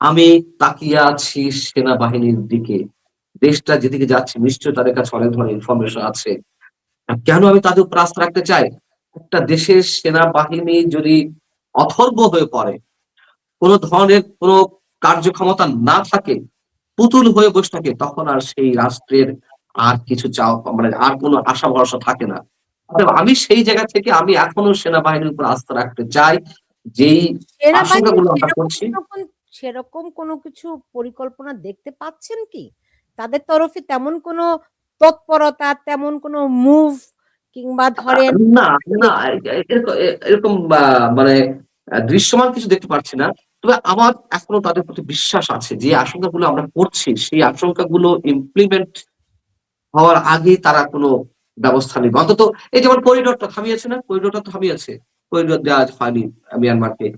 আমি তাকিয়ে আছি সেনাবাহিনীর দিকে। দেশটা যেদিকে যাচ্ছে নিশ্চয়ই তাদের কাছে অনেক ধরনের ইনফরমেশন আছে। কেন আমি তাদের উপর আস্থা রাখতে চাই? একটা দেশের সেনাবাহিনী যদি অথর্ব হয়ে পড়ে, কোন ধরনের কোন কার্যক্ষমতা না থাকে, পুতুল হয়ে বসে থাকে, তখন আর সেই রাষ্ট্রের আর কিছু চাওয়া মানে আর কোন আশা ভরসা থাকে না। আমি সেই জায়গা থেকে আমি এখনও সেনাবাহিনীর উপর আস্থা রাখতে চাই। যেই আশঙ্কাগুলো আমরা করছি সেরকম কোনো কিছু পরিকল্পনা দেখতে পাচ্ছেন কি? তাদের তরফে তেমন কোনো তৎপরতা, তেমন কোনো মুভ কিংবা ধরেন না, না এরকম মানে দৃশ্যমান কিছু দেখতে পারছি না। তবে আমার এখনও তাদের প্রতি বিশ্বাস আছে যে আশঙ্কাগুলো আমরা করছি, সেই আশঙ্কাগুলো ইমপ্লিমেন্ট হওয়ার আগেই তারা কোনো ব্যবস্থা নিবে। অন্তত এই যেমন করিডোরটা থামিয়েছে না? করিডোরটা তো থামিয়েছে। করিডোর দেওয়া হয়নি মিয়ানমারকে।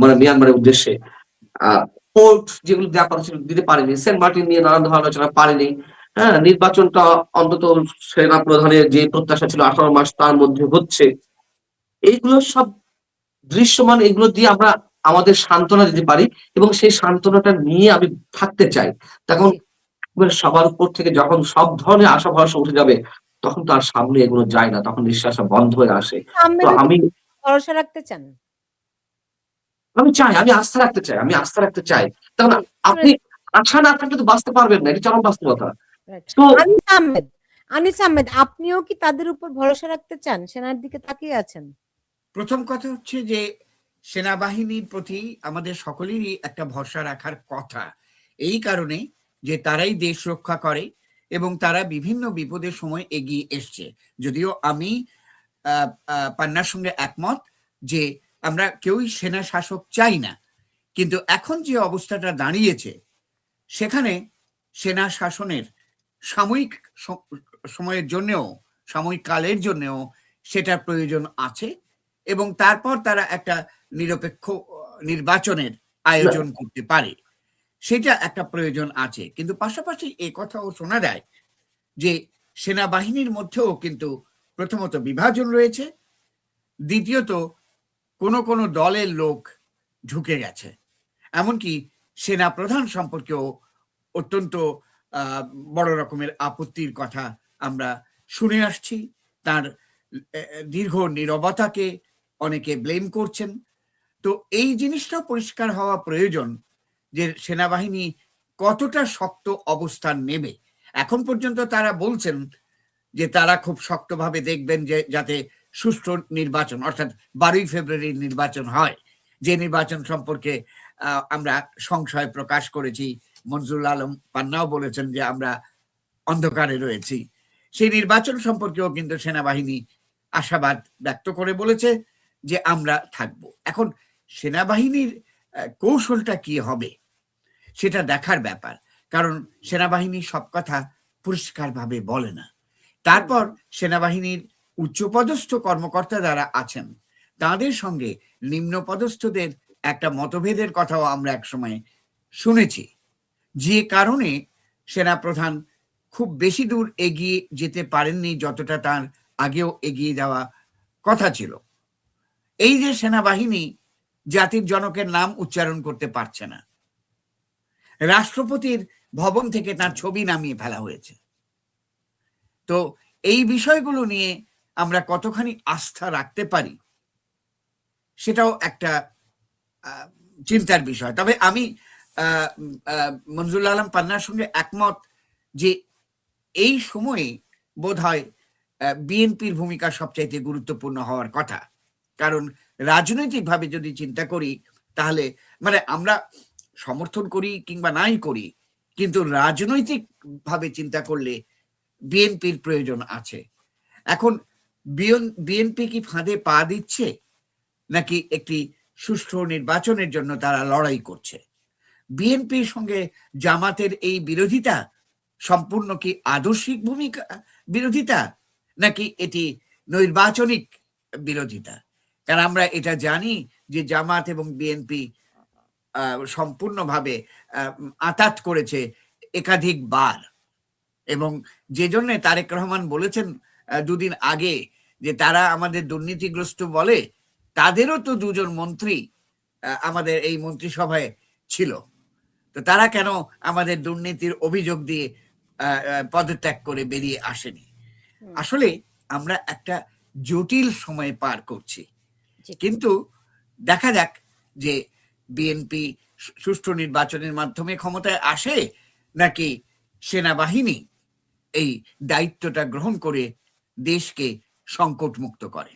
মানে মিয়ানমারের উদ্দেশ্যে। পোর্ট যেগুলো দেওয়ার কথা ছিল দিতে পারেনি। সেন্ট মার্টিন নিয়ে নানান ধরনের আলোচনা পারেনি। হ্যাঁ? নির্বাচনটা অন্তত সেনা প্রধানের যে প্রত্যাশা ছিল ১৮ মাস তার মধ্যে হচ্ছে। এইগুলো সব দৃশ্যমান এগুলো দিয়ে আমরা আমাদের সান্ত্বনা দিতে পারি এবং সেই সান্ত্বনাটা নিয়ে আমি থাকতে চাই। তখন সবার উপর থেকে যখন সব ধরনের আশা ভরসা উঠে যাবে, তখন তার সামনে এগুলো যায় না। তখন নিঃশ্বাসটা বন্ধ হয়ে আসে। তো আমি ভরসা রাখতে চান? আমি চাই, আমি আস্থা রাখতে চাই, আমি আস্থা রাখতে চাই। তখন আপনি আশা না থাকলে তো বাঁচতে পারবেন না। এটা চরম বাস্তবতা। তো আনিস আহমেদ, আনিস আহমেদ আপনিও কি তাদের উপর ভরসা রাখতে চান? সেনার দিকে তাকিয়ে আছেন? প্রথম কথা হচ্ছে যে সেনাবাহিনীর প্রতি আমাদের সকলেরই একটা ভরসা রাখার কথা। এই কারণে যে তারাই দেশ রক্ষা করে এবং তারা বিভিন্ন বিপদের সময় এগিয়ে এসছে। যদিও আমি পান্নার সঙ্গে একমত যে আমরা কেউই সেনা শাসক চাই না। কিন্তু এখন যে অবস্থাটা দাঁড়িয়েছে, সেখানে সেনা শাসনের সাময়িক সময়ের জন্যেও, সাময়িক কালের জন্যেও সেটার প্রয়োজন আছে এবং তারপর তারা একটা নিরপেক্ষ নির্বাচনের আয়োজন করতে পারে। সেটা একটা প্রয়োজন আছে। কিন্তু পাশাপাশি এ কথাও শোনা যায় যে সেনাবাহিনীর মধ্যেও কিন্তু প্রথমত বিভাজন রয়েছে। দ্বিতীয়ত কোন, কোনো দলের লোক ঢুকে গেছে। এমনকি সেনা প্রধান সম্পর্কেও অত্যন্ত বড় রকমের আপত্তির কথা আমরা শুনে আসছি। তার দীর্ঘ নীরবতাকে অনেকে ব্লেম করছেন। তো এই জিনিসটাও পরিষ্কার হওয়া প্রয়োজন যে সেনাবাহিনী কতটা শক্ত অবস্থান নেবে। এখন পর্যন্ত তারা বলছেন যে তারা খুব শক্তভাবে দেখবেন যে যাতে সুষ্ঠু নির্বাচন, অর্থাৎ ১২ই ফেব্রুয়ারির নির্বাচন হয়। যে নির্বাচন সম্পর্কে আমরা সংশয় প্রকাশ করেছি। মনজুরুল আলম পান্নাও বলেছেন যে আমরা অন্ধকারে রয়েছি। সেই নির্বাচন সম্পর্কেও কিন্তু সেনাবাহিনী আশাবাদ ব্যক্ত করে বলেছে যে আমরা থাকব। এখন সেনাবাহিনীর কৌশলটা কি হবে? সেটা দেখার ব্যাপার। কারণ সেনাবাহিনী সব কথা পরিষ্কারভাবে বলে না। তারপর সেনাবাহিনীর উচ্চপদস্থ কর্মকর্তা যারা আছেন, তাদের সঙ্গে নিম্নপদস্থদের একটা মতভেদের কথাও আমরা একসময় শুনেছি। যে কারণে সেনাপ্রধান খুব বেশি দূর এগিয়ে যেতে পারেননি যতটা তার আগেও এগিয়ে যাওয়া কথা ছিল। এই যে সেনাবাহিনী জাতির জনকের নাম উচ্চারণ করতে পারছে না। রাষ্ট্রপতির ভবন থেকে তার ছবি নামিয়ে ফেলা হয়েছে। তো এই বিষয়গুলো নিয়ে আমরা কতখানি আস্থা রাখতে পারি? সেটাও একটা চিন্তার বিষয়। তবে আমি মনজুরুল আলম পান্নার সঙ্গে একমত যে এই সময়ে বোধহয় আ বিএনপির ভূমিকা সবচাইতে গুরুত্বপূর্ণ হওয়ার কথা। কারণ রাজনৈতিকভাবে যদি চিন্তা করি তাহলে মানে আমরা সমর্থন করি কিংবা নাই করি, কিন্তু রাজনৈতিকভাবে চিন্তা করলে বিএনপির প্রয়োজন আছে। এখন বিএনপি কি ফাঁদে পা দিচ্ছে? নাকি একটি সুষ্ঠু নির্বাচনের জন্য তারা লড়াই করছে? বিএনপির সঙ্গে জামাতের এই বিরোধিতা সম্পূর্ণ কি আদর্শিক ভূমিকা, বিরোধিতা? নাকি এটি নৈর্বাচনিক বিরোধিতা? কারণ আমরা এটা জানি যে জামাত এবং বিএনপি সম্পূর্ণভাবে আতাত করেছে একাধিকবার। এবং যেজন্যে তারেক রহমান বলেছেন দুদিন আগে যে তারা আমাদের দুর্নীতিগ্রস্ত বলে, তাদেরও তো দুজন মন্ত্রী আমাদের এই মন্ত্রিসভায় ছিল। তো তারা কেন আমাদের দুর্নীতির অভিযোগ দিয়ে পদত্যাগ করে বেরিয়ে আসেনি? আসলে আমরা একটা জটিল সময় পার করছি। কিন্তু দেখা যাক যে বিএনপি সুষ্ঠু নির্বাচনের মাধ্যমে ক্ষমতায় আসে নাকি সেনাবাহিনী এই দায়িত্বটা গ্রহণ করে দেশকে সংকট মুক্ত করে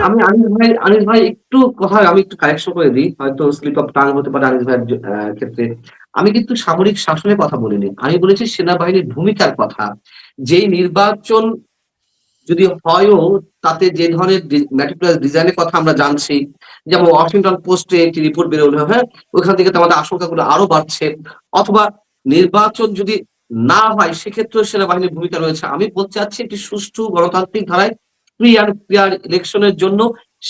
আমি আনিস ভাই আনিস ভাই একটু কথা আমি একটু কারেকশন করে দিই হয়তো স্লিপ অফ টাং হতে পারে আনিস ভাইয়ের ক্ষেত্রে। আমি কিন্তু সামরিক শাসনের কথা বলিনি। আমি বলেছি সেনাবাহিনীর ভূমিকার কথা। যেই নির্বাচন যদি হয়ও তাতে যে ধরনের ম্যাটিকুলার ডিজাইনের কথা আমরা জানছি যেমন ওয়াশিংটন পোস্টে একটি রিপোর্ট বেরোলো হ্যাঁ? ওইখান থেকে তো আমাদের আশঙ্কাগুলো আরও বাড়ছে। অথবা নির্বাচন যদি না হয়, সেক্ষেত্রেও সেনাবাহিনীর ভূমিকা রয়েছে। আমি বলতে চাচ্ছি, একটি সুষ্ঠু গণতান্ত্রিক ধারায় ফ্রি অ্যান্ড ফেয়ার ইলেকশনের জন্য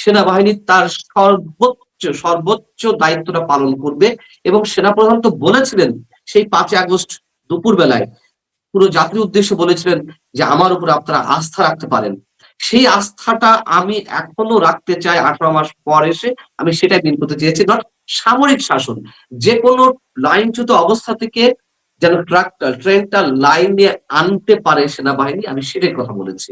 সেনাবাহিনী তার সর্বোচ্চ সর্বোচ্চ দায়িত্বটা পালন করবে এবং সেনাপ্রধান তো বলেছিলেন সেই পাঁচই আগস্ট দুপুর বেলায় পুরো জাতির উদ্দেশ্যে বলেছিলেন যে আমার উপর আপনারা আস্থা রাখতে পারেন। সেই আস্থাটা আমি এখনও রাখতে চাই আঠারো মাস পর এসে, আমি সেটাই দিন করতে চেয়েছি। নট সামরিক শাসন যে কোনো লাইনচ্যুত অবস্থা থেকে যেন ট্রাকটা ট্রেনটা লাইনে আনতে পারে সেনাবাহিনী আমি সেটাই কথা বলেছি।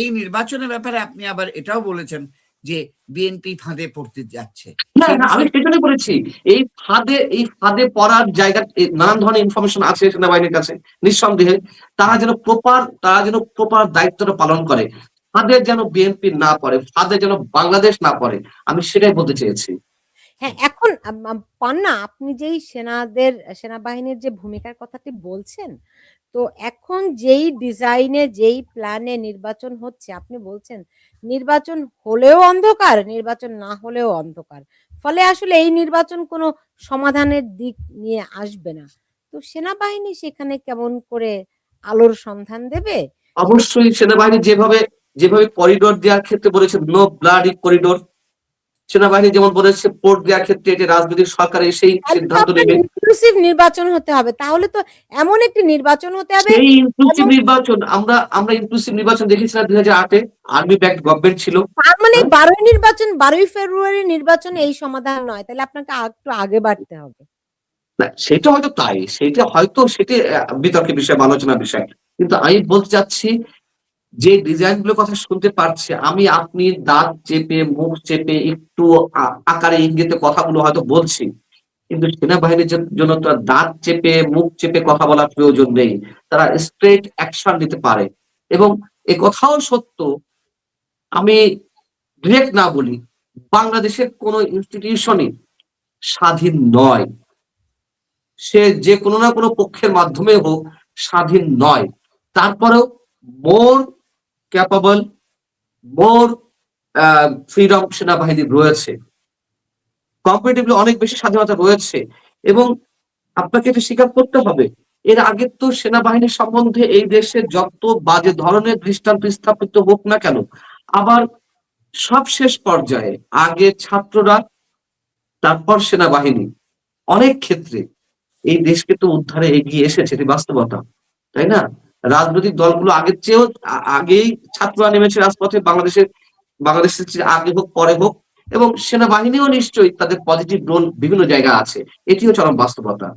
এই নির্বাচনের ব্যাপারে আপনি আবার এটাও বলেছেন যে বিএনপি ফাঁদে পড়তে যাচ্ছে। না না আমি সেজন্য বলেছি এই ফাঁদে এই ফাঁদে পড়ার জায়গা নানান ধরনের ইনফরমেশন আছে সেনাবাহিনীর কাছে নিঃসন্দেহে। তারা যেন প্রপার তারা যেন প্রপার দায়িত্বটা পালন করে। ফাঁদে যেন বিএনপি না পড়ে ফাঁদে যেন বাংলাদেশ না পড়ে আমি সেটাই বলতে চেয়েছি। হ্যাঁ এখন পান্না আপনি যেই সেনাদের সেনাবাহিনীর যে ভূমিকার কথাটি বলছেন তো এখন যেই ডিজাইনে যেই প্ল্যানে নির্বাচন হচ্ছে আপনি বলছেন নির্বাচন হলেও অন্ধকার নির্বাচন না হলেও অন্ধকার। ফলে আসলে এই নির্বাচন কোনো সমাধানের দিক নিয়ে আসবে না। তো সেনাবাহিনী সেখানে কেমন করে আলোর সন্ধান দেবে? অবশ্যই সেনাবাহিনী যেভাবে যেভাবে করিডোর দেওয়ার ক্ষেত্রে বলেছে নো ব্লাডি করিডোর সেনাবাহিনী যেমন বলেছে পোর্ট দেওয়ার ক্ষেত্রে এটি রাজনৈতিক সরকার সেই সিদ্ধান্ত নেবে। ইনক্লুসিভ নির্বাচন হতে হবে। তাহলে তো এমন একটি নির্বাচন হতে হবে সেই ইনক্লুসিভ নির্বাচন আমরা আমরা ইনক্লুসিভ নির্বাচন দেখেছিলাম দুই হাজার আটে আর্মি ব্যাক গভর্নমেন্ট ছিল। তার মানে বারোই নির্বাচন বারোই ফেব্রুয়ারি নির্বাচন এই সমাধান নয়। তাহলে আপনাকে একটু আগে বাড়তে হবে। না সেটা হয়তো তাই সেটা হয়তো সেটি বিতর্কের বিষয় আলোচনার বিষয়। কিন্তু আমি বলতে চাচ্ছি যে ডিজাইনগুলোর কথা শুনতে পারছে, আমি আপনি দাঁত চেপে, মুখ চেপে, একটু আকারে ইঙ্গিতে কথাগুলো হয়তো বলছি, কিন্তু সেনাবাহিনীর জন্য তো দাঁত চেপে, মুখ চেপে কথা বলার প্রয়োজন নেই। তারা স্ট্রেট অ্যাকশন নিতে পারে। এবং এ কথাও সত্য, আমি ডিরেক্ট না বলি, বাংলাদেশের কোন ইনস্টিটিউশনই স্বাধীন নয়। সে যে কোনো না কোনো পক্ষের মাধ্যমে হোক স্বাধীন নয়। তারপরেও মোর ক্যাপাবল মোর ফ্রিডম সেনাবাহিনী রয়েছে। কম্পারেটিভলি অনেক বেশি স্বাধীনতা রয়েছে এবং আপনাকে এটা স্বীকার করতে হবে, এর আগে তো সেনাবাহিনী সম্বন্ধে এই দেশের যত বাজে ধরনের দৃষ্টান্ত স্থাপিত হোক না কেন, আবার সব শেষ পর্যায়ে আগে ছাত্ররা, তারপর সেনাবাহিনী, অনেক ক্ষেত্রে এই দেশকে তো উদ্ধারে এগিয়ে এসেছে, এটি বাস্তবতা, তাই না? রাজনৈতিক দলগুলো আগের চেয়েও আগেই ছাত্ররা নেমেছে রাজপথে বাংলাদেশের বাংলাদেশের চেয়ে আগে হোক পরে হোক এবং সেনাবাহিনীও নিশ্চয়ই তাদের পজিটিভ রোল বিভিন্ন জায়গা আছে। এটিও চরম বাস্তবতা।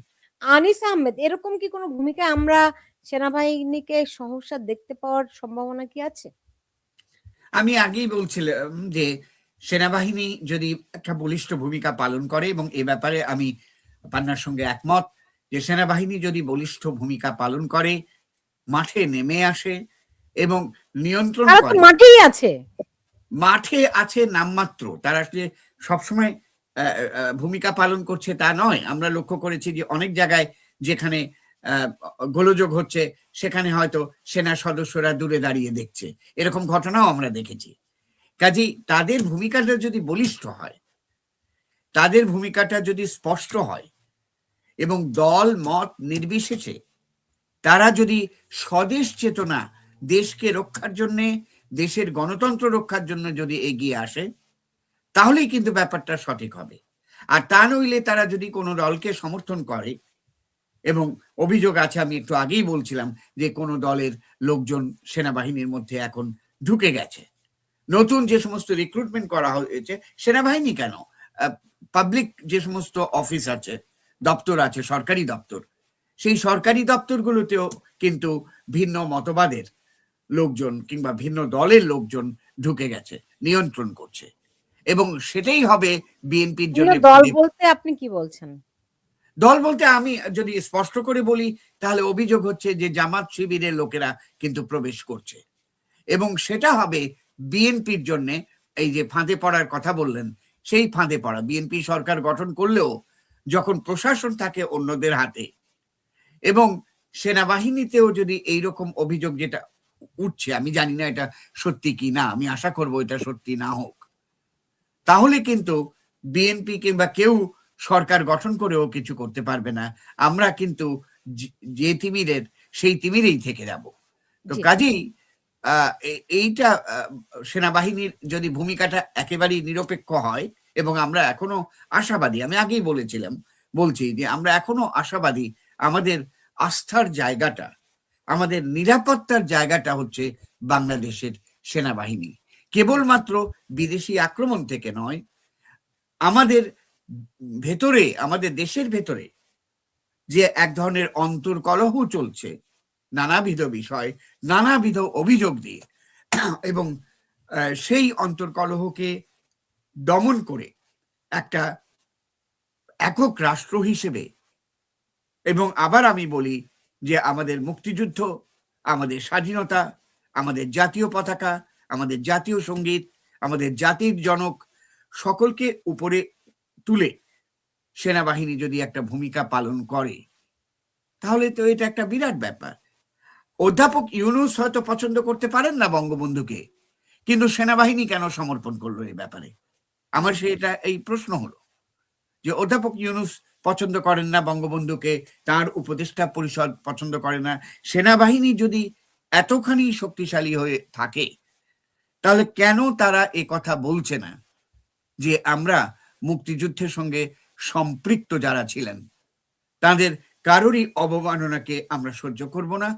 আনিস আহমেদ এরকম কি কোনো ভূমিকা আমরা সেনাবাহিনীকে সহসা দেখতে পাওয়ার সম্ভাবনা কি আছে? আমি আগেই বলছিলাম যে সেনাবাহিনী যদি একটা বলিষ্ঠ ভূমিকা পালন করে এবং এ ব্যাপারে আমি পান্নার সঙ্গে একমত যে সেনাবাহিনী যদি বলিষ্ঠ ভূমিকা পালন করে মাঠে নেমে আসে এবং নিয়ন্ত্রণ মাঠেই আছে। মাঠে আছে নামমাত্র। তারা আসলে সবসময় ভূমিকা পালন করছে তা নয়। আমরা লক্ষ্য করেছি যে অনেক জায়গায় যেখানে গোলযোগ হচ্ছে সেখানে হয়তো সেনা সদস্যরা দূরে দাঁড়িয়ে দেখছে। এরকম ঘটনাও আমরা দেখেছি। কাজেই তাদের ভূমিকাটা যদি বলিষ্ঠ হয় তাদের ভূমিকাটা যদি স্পষ্ট হয় এবং দল মত নির্বিশেষে তারা যদি স্বদেশ চেতনা দেশকে রক্ষার জন্যে, দেশের গণতন্ত্র রক্ষার জন্য যদি এগিয়ে আসে, তাহলেই কিন্তু ব্যাপারটা সঠিক হবে। আর তা নইলে তারা যদি কোনো দলকে সমর্থন করে, এবং অভিযোগ আছে, আমি একটু আগেই বলছিলাম যে কোনো দলের লোকজন সেনাবাহিনীর মধ্যে এখন ঢুকে গেছে। নতুন যে সমস্ত রিক্রুটমেন্ট করা হয়েছে, সেনাবাহিনী কেন? পাবলিক যে সমস্ত অফিস আছে, দপ্তর আছে, সরকারি দপ্তর সেই সরকারি দপ্তরগুলোতেও কিন্তু ভিন্ন মতবাদের লোকজন কিংবা ভিন্ন দলের লোকজন ঢুকে গেছে নিয়ন্ত্রণ করছে। এবং সেটাই হবে বিএনপির জন্য দল বলতে আপনি কি বলছেন? দল বলতে আমি যদি স্পষ্ট করে বলি তাহলে অভিযোগ হচ্ছে যে জামাত শিবিরের লোকেরা কিন্তু প্রবেশ করছে। এবং সেটা হবে বিএনপির জন্য এই যে ফাঁদে পড়ার কথা বললেন সেই ফাঁদে পড়া। বিএনপি সরকার গঠন করলেও যখন প্রশাসন থাকে অন্যদের হাতে এবং সেনাবাহিনীতেও যদি এই রকম অভিযোগ যেটা উঠছে আমি জানি না এটা সত্যি কি না আমি আশা করব এটা সত্যি না হোক তাহলে কিন্তু বিএনপি কিংবা কেউ সরকার গঠন করেও কিছু করতে পারবে না। আমরা কিন্তু যে- তিমিরের সেই তিমিরেই থেকে যাব। তো কাজেই এইটা সেনাবাহিনীর যদি ভূমিকাটা একেবারেই নিরপেক্ষ হয় এবং আমরা এখনও আশাবাদী আমি আগেই বলেছিলাম বলছি যে আমরা এখনও আশাবাদী আমাদের আস্থার জায়গাটা, আমাদের নিরাপত্তার জায়গাটা হচ্ছে বাংলাদেশের সেনাবাহিনী। কেবলমাত্র বিদেশি আক্রমণ থেকে নয়, আমাদের ভেতরে, আমাদের দেশের ভেতরে যে এক ধরনের অন্তর্কলহ চলছে, নানাবিধ বিষয়, নানাবিধ অভিযোগ দিয়ে, এবং সেই অন্তর্কলহকে দমন করে একটা একক রাষ্ট্র হিসেবে এবং আবার আমি বলি যে আমাদের মুক্তিযুদ্ধ, আমাদের স্বাধীনতা, আমাদের জাতীয় পতাকা, আমাদের জাতীয় সংগীত, আমাদের জাতির জনক সকলকে উপরে তুলে সেনাবাহিনী যদি একটা ভূমিকা পালন করে, তাহলে তো এটা একটা বিরাট ব্যাপার। অধ্যাপক ইউনুস হয়তো পছন্দ করতে পারেন না বঙ্গবন্ধুকে, কিন্তু সেনাবাহিনী কেন সমর্পণ করল এই ব্যাপারে? আমার সেটা এই প্রশ্ন হলো যে অধ্যাপক ইউনুস পছন্দ করেন না, বঙ্গবন্ধুকে তার উপদেষ্টা পরিষদ পছন্দ করে না। সেনাবাহিনী যদি এতখানি শক্তিশালী হয়ে থাকে, তাহলে কেন তারা এ কথা বলছে না যে আমরা মুক্তিযুদ্ধের সঙ্গে সম্পৃক্ত যারা ছিলেন, তাদের কারোরই অবমাননাকে আমরা সহ্য করব না?